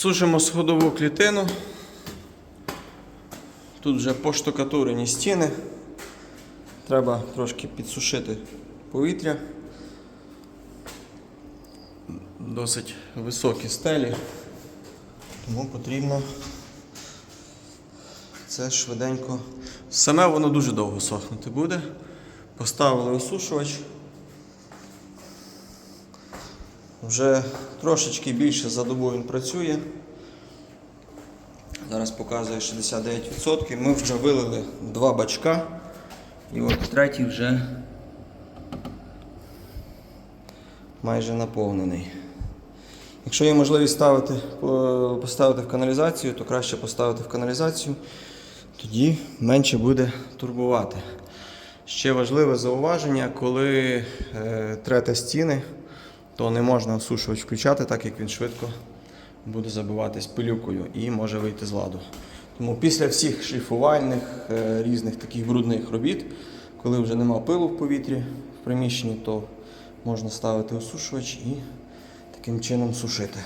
Сушимо сходову клітину. Тут вже поштукатурені стіни. Треба трошки підсушити повітря. Досить високі стелі, тому потрібно це швиденько. Саме воно дуже довго сохнути буде. Поставили осушувач. Вже трошечки більше за добу він працює. Зараз показує 69%. Ми вже вилили два бачка. І от третій вже майже наповнений. Якщо є можливість ставити, поставити в каналізацію, то краще поставити в каналізацію, тоді менше буде турбувати. Ще важливе зауваження, коли е, стіни, то не можна осушувач включати, так як він швидко буде забиватись пилюкою і може вийти з ладу. Тому після всіх шліфувальних е, різних таких брудних робіт, коли вже нема пилу в повітрі в приміщенні, то можна ставити осушувач і таким чином сушити.